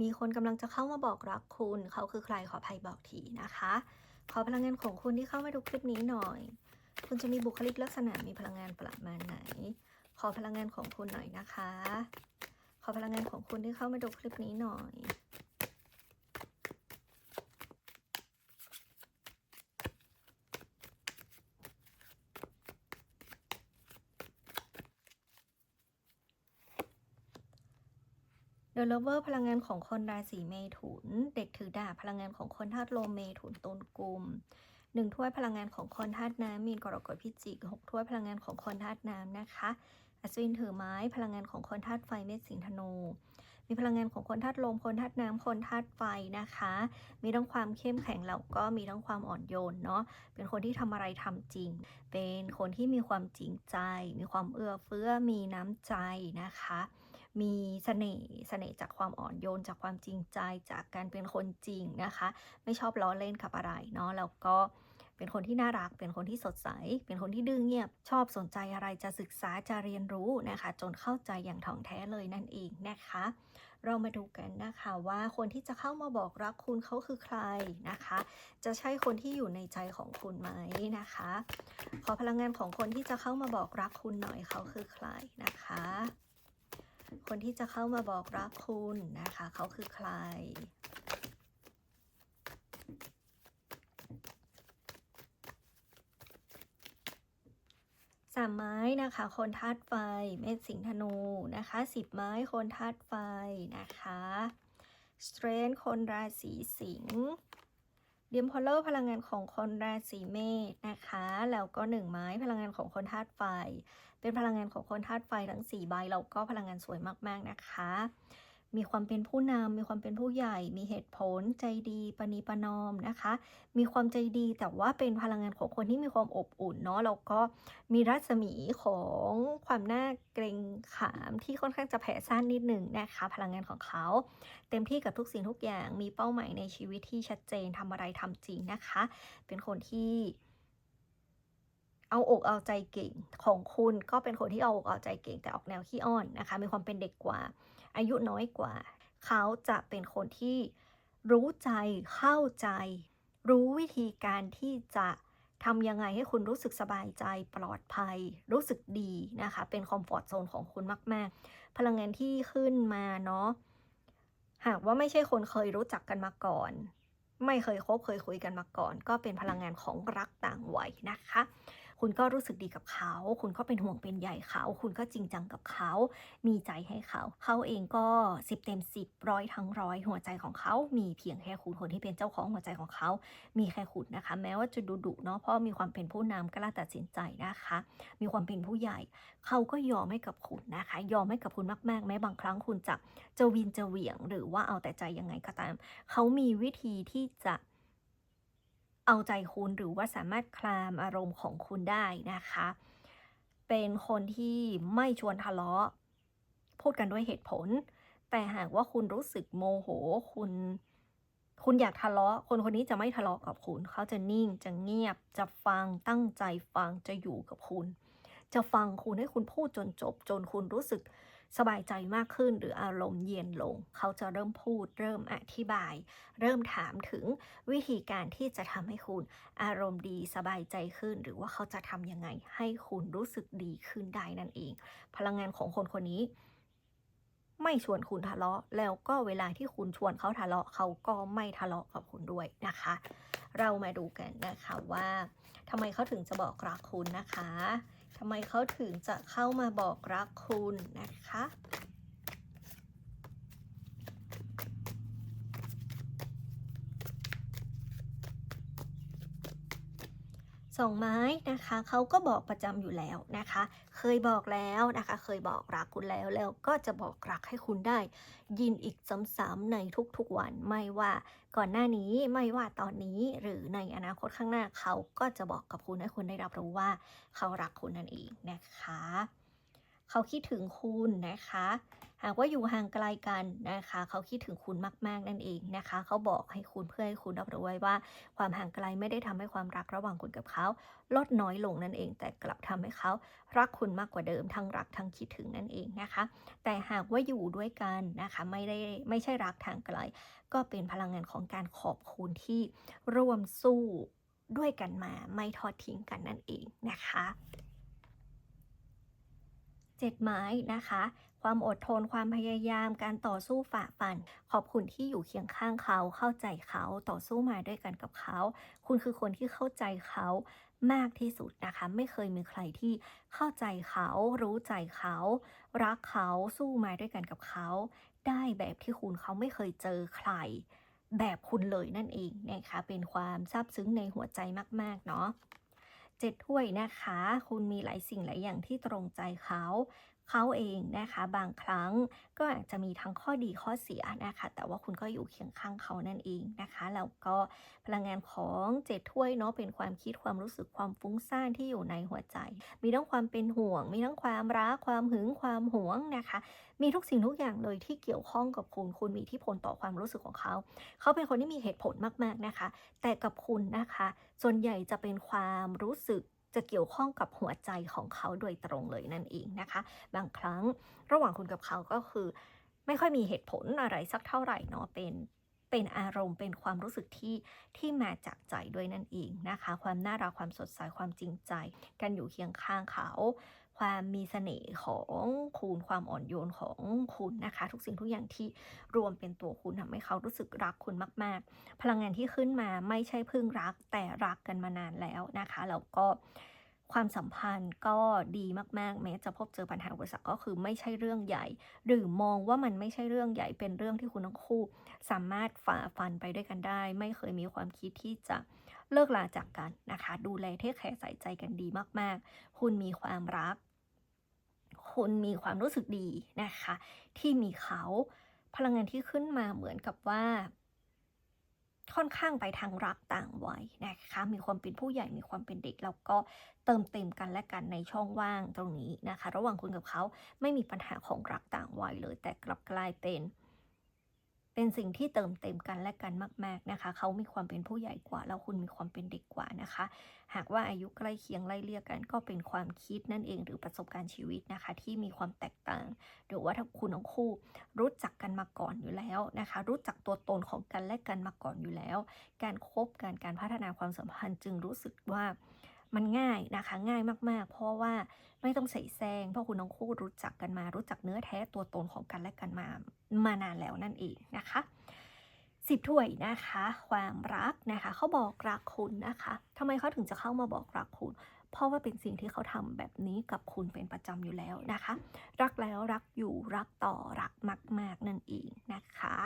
มีคนกำลังจะเข้ามาบอกรักคุณ เขาคือใครขออภัยบอกทีนะคะ ขอพลังงานของคุณที่เข้ามาดูคลิปนี้หน่อย คุณจะมีบุคลิกลักษณะมีพลังงานประมาณไหน ขอพลังงานของคุณหน่อยนะคะ ขอพลังงานของคุณที่เข้ามาดูคลิปนี้หน่อย เดอะเลเวอร์พลังงานของคนราศีเมถุน เด็กถือดาบพลังงานของคนธาตุลมเมถุนตุลกุมหนึ่งถ้วยพลังงานของคนธาตุน้ำมีนกรกฎพิจิกหกถ้วยพลังงานของคนธาตุน้ำนะคะอัศวินถือไม้พลังงานของคนธาตุไฟเมษสิงห์ธนู มีพลังงานของคนธาตุลมคนธาตุน้ำคนธาตุไฟนะคะ มีทั้งความเข้มแข็งแล้วก็มีทั้งความอ่อนโยนเนาะเป็นคนที่ทำอะไรทำจริง เป็นคนที่มีความจริงใจ มีความเอื้อเฟื้อมีน้ำใจนะคะ มีเสน่ห์เสน่ห์จากความอ่อนโยน จากความจริงใจจากการเป็นคนจริงนะคะ ไม่ชอบล้อเล่นกับอะไรเนาะแล้วก็เป็นคนที่น่ารัก เป็นคนที่สดใส เป็นคนที่ดื้อเงียบ ชอบสนใจอะไรจะศึกษาจะเรียนรู้นะคะ จนเข้าใจอย่างถ่องแท้เลยนั่นเองนะคะ เรามาดูกันนะคะว่าคนที่จะเข้ามาบอกรักคุณเขาคือใครนะคะ จะใช่คนที่อยู่ในใจของคุณไหมนะคะ ขอพลังงานของคนที่จะเข้ามาบอกรักคุณหน่อยเขาคือใครนะคะ คนที่จะเข้ามาบอกรักคุณนะคะ เขาคือใคร สามไม้นะคะ คนธาตุไฟ เมษสิงห์ธนูนะคะสิบไม้คนธาตุไฟนะคะสเตรนคนราศีสิงห์ เดียมพอลเลอร์พลังงานของคนราศีเมษนะคะ แล้วก็หนึ่งไม้พลังงานของคนธาตุไฟ เป็นพลังงานของคนธาตุไฟทั้ง4ใบแล้วก็พลังงานสวยมากๆนะคะ มีความเป็นผู้นำมีความเป็นผู้ใหญ่ มีเหตุผล ใจดีปณีประนอมนะคะ มีความใจดีแต่ว่าเป็นพลังงานของคนที่มีความอบอุ่นเนาะแล้วก็มีรัศมีของความน่าเกรงขามที่ค่อนข้างจะแผ่ซ่านนิดหนึ่งนะคะ พลังงานของเขา เต็มที่กับทุกสิ่งทุกอย่างมีเป้าหมายในชีวิตที่ชัดเจนทำอะไรทำจริงนะคะ เป็นคนที่เอาอกเอาใจเก่งของคุณก็เป็นคนที่เอาอกเอาใจเก่งแต่ออกแนวขี้อ้อนนะคะ มีความเป็นเด็กกว่า อายุน้อยกว่า เขาจะเป็นคนที่รู้ใจเข้าใจ รู้วิธีการที่จะทำยังไงให้คุณรู้สึกสบายใจปลอดภัย รู้สึกดีนะคะ เป็นคอมฟอร์ตโซนของคุณมาก ๆ พลังงานที่ขึ้นมาเนาะหากว่าไม่ใช่คนเคยรู้จักกันมาก่อน ไม่เคยคบเคยคุยกันมาก่อน ก็เป็นพลังงานของรักต่างวัยนะคะ คุณก็รู้สึกดีกับเขา คุณก็เป็นห่วงเป็นใยเขา คุณก็จริงจังกับเขา มีใจให้เขา เขาเองก็สิบเต็มสิบร้อยทั้งร้อยหัวใจของเขา มีเพียงแค่คุณคนที่เป็นเจ้าของหัวใจของเขา มีแค่คุณนะคะ แม้ว่าจะดูดุเนาะเพราะมีความเป็นผู้นำกล้าตัดสินใจนะคะ มีความเป็นผู้ใหญ่ เขาก็ยอมให้กับคุณนะคะ ยอมให้กับคุณมากๆ แม้บางครั้งคุณจะจะวินจะเหวี่ยง หรือว่าเอาแต่ใจยังไงก็ตาม เขามีวิธีที่จะ เอาใจคุณหรือว่าสามารถคลามอารมณ์ของคุณได้นะคะ เป็นคนที่ไม่ชวนทะเลาะ พูดกันด้วยเหตุผล แต่หากว่าคุณรู้สึกโมโห คุณ คุณอยากทะเลาะ คนคนนี้จะไม่ทะเลาะกับคุณ เขาจะนิ่ง จะเงียบ จะฟัง ตั้งใจฟัง จะอยู่กับคุณ จะฟังคุณให้คุณพูดจนจบ จนคุณรู้สึก สบายใจมากขึ้นหรืออารมณ์เย็นลง เขาจะเริ่มพูด เริ่มอธิบาย เริ่มถามถึงวิธีการที่จะทำให้คุณอารมณ์ดีสบายใจขึ้น หรือว่าเขาจะทำยังไงให้คุณรู้สึกดีขึ้นได้นั่นเอง พลังงานของคนคนนี้ไม่ชวนคุณทะเลาะ แล้วก็เวลาที่คุณชวนเขาทะเลาะเขาก็ไม่ทะเลาะกับคุณด้วยนะคะ เรามาดูกันนะคะว่าทำไมเขาถึงจะบอกรักคุณนะคะ ทำไมเขาถึงจะเข้ามาบอกรักคุณนะคะ สองไม้นะคะเขาก็บอกประจำอยู่แล้วนะคะ เคยบอกแล้วนะคะ เคยบอกรักคุณแล้วแล้วก็จะบอกรักให้คุณได้ ยินอีกซ้ำๆในทุกๆวันไม่ว่าก่อนหน้านี้ไม่ว่าตอนนี้หรือในอนาคตข้างหน้าเขาก็จะบอกกับคุณให้คุณได้รับรู้ว่าเขารักคุณนั่นเองนะคะ เขาคิดถึงคุณนะคะ หากว่าอยู่ห่างไกลกันนะคะ เขาคิดถึงคุณมากๆนั่นเองนะคะ เขาบอกให้คุณเพื่อให้คุณรับรู้ไว้ว่า ความห่างไกลไม่ได้ทำให้ความรักระหว่างคุณกับเขาลดน้อยลงนั่นเอง แต่กลับทำให้เขารักคุณมากกว่าเดิมทั้งรักทั้งคิดถึงนั่นเองนะคะ แต่หากว่าอยู่ด้วยกันนะคะไม่ได้ไม่ใช่รักทางไกล ก็เป็นพลังงานของการขอบคุณที่ร่วมสู้ด้วยกันมาไม่ทอดทิ้งกันนั่นเองนะคะ เจ็ดไม้นะคะ ความอดทนความพยายามการต่อสู้ฝ่าฟัน ขอบคุณที่อยู่เคียงข้างเขาเข้าใจเขาต่อสู้มาด้วยกันกับเขา คุณคือคนที่เข้าใจเขามากที่สุดนะคะ ไม่เคยมีใครที่เข้าใจเขารู้ใจเขา รักเขาสู้มาด้วยกันกับเขา ได้แบบที่คุณเขาไม่เคยเจอใครแบบคุณเลยนั่นเองนะคะเป็นความซาบซึ้งในหัวใจมาก ๆ เนาะ เจ็ดถ้วยนะคะ คุณมีหลายสิ่งหลายอย่างที่ตรงใจเขา เขาเองนะคะบางครั้งก็อาจจะมีทั้งข้อดีข้อเสียนะคะ แต่ว่าคุณก็อยู่เคียงข้างเขานั่นเองนะคะแล้วก็พลังงานของเจ็ดถ้วยเนาะเป็นความคิดความรู้สึกความฟุ้งซ่านที่อยู่ในหัวใจ มีทั้งความเป็นห่วง มีทั้งความรักความหึงความหวงนะคะ มีทุกสิ่งทุกอย่างเลยที่เกี่ยวข้องกับคุณคุณมีทธิพลต่อความรู้สึกของเขา เขาเป็นคนที่มีเหตุผลมากๆนะคะ แต่กับคุณนะคะ ส่วนใหญ่จะเป็นความรู้สึก จะเกี่ยวข้องกับหัวใจของเขาโดยตรงเลยนั่นเองนะคะ บางครั้งระหว่างคุณกับเขาก็คือ ไม่ค่อยมีเหตุผลอะไรสักเท่าไหร่เนาะเป็นเป็นอารมณ์เป็นความรู้สึกที่ที่มาจากใจด้วยนั่นเองนะคะ ความน่ารักความสดใสความจริงใจ การอยู่เคียงข้างเขา ความมีเสน่ห์ของคุณ ความอ่อนโยนของคุณนะคะ ทุกสิ่งทุกอย่างที่รวมเป็นตัวคุณทำให้เขารู้สึกรักคุณมาก ๆ พลังงานที่ขึ้นมาไม่ใช่เพิ่งรักแต่รักกันมานานแล้วนะคะแล้วก็ความสัมพันธ์ก็ดีมาก ๆ แม้จะพบเจอปัญหาอุปสรรคก็คือไม่ใช่เรื่องใหญ่ หรือมองว่ามันไม่ใช่เรื่องใหญ่เป็นเรื่องที่คุณทั้งคู่ สามารถฝ่าฟันไปด้วยกันได้ ไม่เคยมีความคิดที่จะเลิกลาจากกันนะคะ ดูแลเทคแคร์ใส่ใจกันดีมาก ๆ คุณมีความรัก คุณมีความรู้สึกดีนะคะ ที่มีเขาพลังงานที่ขึ้นมาเหมือนกับว่า ค่อนข้างไปทางรักต่างวัยนะคะ มีความเป็นผู้ใหญ่มีความเป็นเด็กแล้วก็เติมเต็มกันและกันในช่องว่างตรงนี้นะคะ ระหว่างคุณกับเขาไม่มีปัญหาของรักต่างวัยเลย แต่กลับกลายเป็น เป็นสิ่งที่เติมเต็มกันและกันมาก ๆนะคะ เขามีความเป็นผู้ใหญ่กว่า แล้วคุณมีความเป็นเด็กกว่านะคะ หากว่าอายุใกล้เคียงไล่เลี่ยกันก็เป็นความคิดนั่นเองหรือประสบการณ์ชีวิตนะคะ ที่มีความแตกต่าง หรือว่าถ้าคุณทั้งคู่รู้จักกันมาก่อนอยู่แล้วนะคะ รู้จักตัวตนของกันและกันมาก่อนอยู่แล้ว การคบกันการพัฒนาความสัมพันธ์จึงรู้สึกว่า มันง่ายนะคะ ง่ายมากๆ เพราะว่าไม่ต้องใส่แซงเพราะคุณทั้งคู่รู้จักกันมา รู้จักเนื้อแท้ตัวตนของกันและกันมามานานแล้วนั่นเองนะคะสิบถ้วยนะคะ ความรักนะคะเขาบอกรักคุณนะคะทำไมเขาถึงจะเข้ามาบอกรักคุณ เพราะว่าเป็นสิ่งที่เขาทำแบบนี้กับคุณเป็นประจำอยู่แล้วนะคะ รักแล้วรักอยู่รักต่อรักมาก ๆ นั่นเองนะคะ